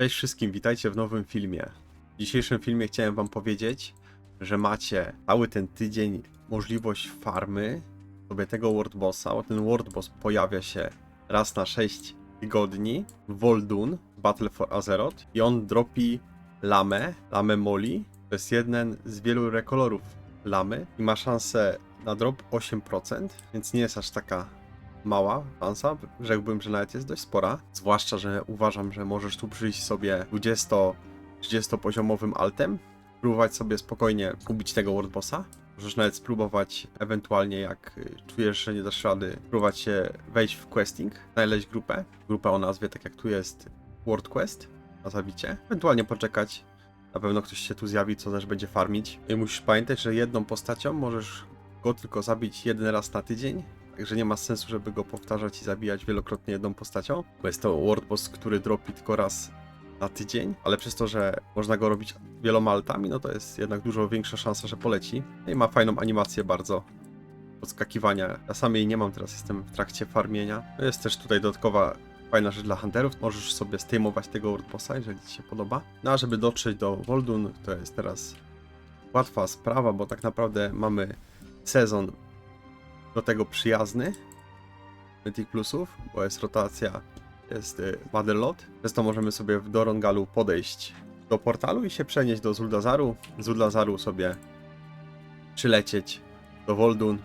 Cześć wszystkim, witajcie w nowym filmie. W dzisiejszym filmie chciałem wam powiedzieć, że macie cały ten tydzień możliwość farmy sobie tego World Bossa, bo ten World Boss pojawia się raz na 6 tygodni w Voldun, Battle for Azeroth i on dropi lamę, lamę Moli. To jest jeden z wielu rekolorów lamy i ma szansę na drop 8%, więc nie jest aż taka mała szansa, rzekłbym, że nawet jest dość spora. Zwłaszcza, że uważam, że możesz tu przyjść sobie 20-30 poziomowym altem, próbować sobie spokojnie ubić tego World Bossa. Możesz nawet spróbować, ewentualnie jak y, czujesz, że nie dasz rady, próbować się wejść w questing, znaleźć grupę, grupę o nazwie, tak jak tu jest World Quest, na zabicie, ewentualnie poczekać, na pewno ktoś się tu zjawi, co też będzie farmić. I musisz pamiętać, że jedną postacią możesz go tylko zabić jeden raz na tydzień, Także nie ma sensu, żeby go powtarzać i zabijać wielokrotnie jedną postacią, bo jest to World Boss, który dropi tylko raz na tydzień, ale przez to, że można go robić wieloma altami, no to jest jednak dużo większa szansa, że poleci. No i ma fajną animację bardzo podskakiwania. Ja sam jej nie mam, teraz jestem w trakcie farmienia. No jest też tutaj dodatkowa fajna rzecz dla hunterów. Możesz sobie stejmować tego World Bossa, jeżeli ci się podoba. No a żeby dotrzeć do Voldun, to jest teraz łatwa sprawa, bo tak naprawdę mamy sezon do tego przyjazny Mythic Plusów, bo jest rotacja, jest y, Madelot. Przez to możemy sobie w Dorongalu podejść do portalu i się przenieść do Zuldazaru. Z Zuldazaru sobie przylecieć do Voldun.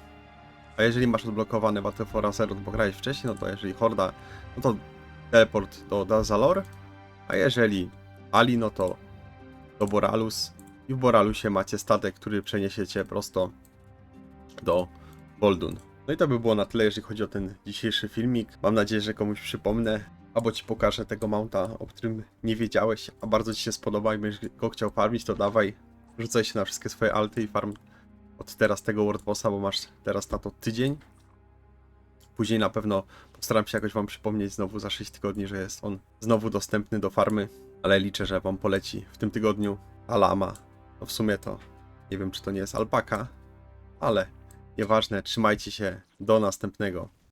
A jeżeli masz odblokowany Battle for Azeroth, bo grałeś wcześniej, no to jeżeli Horda, no to teleport do Dazalor. A jeżeli Ali, no to do Boralus. I w Boralusie macie statek, który przeniesiecie prosto do Voldun. No i to by było na tyle, jeżeli chodzi o ten dzisiejszy filmik. Mam nadzieję, że komuś przypomnę, albo ci pokażę tego mounta, o którym nie wiedziałeś, a bardzo ci się spodoba i będziesz go chciał farmić, to dawaj, rzucaj się na wszystkie swoje alty i farm od teraz tego World Bossa, bo masz teraz na to tydzień. Później na pewno postaram się jakoś wam przypomnieć znowu za 6 tygodni, że jest on znowu dostępny do farmy, ale liczę, że wam poleci w tym tygodniu Alama. No w sumie to nie wiem, czy to nie jest alpaka, ale Nieważne, trzymajcie się. Do następnego.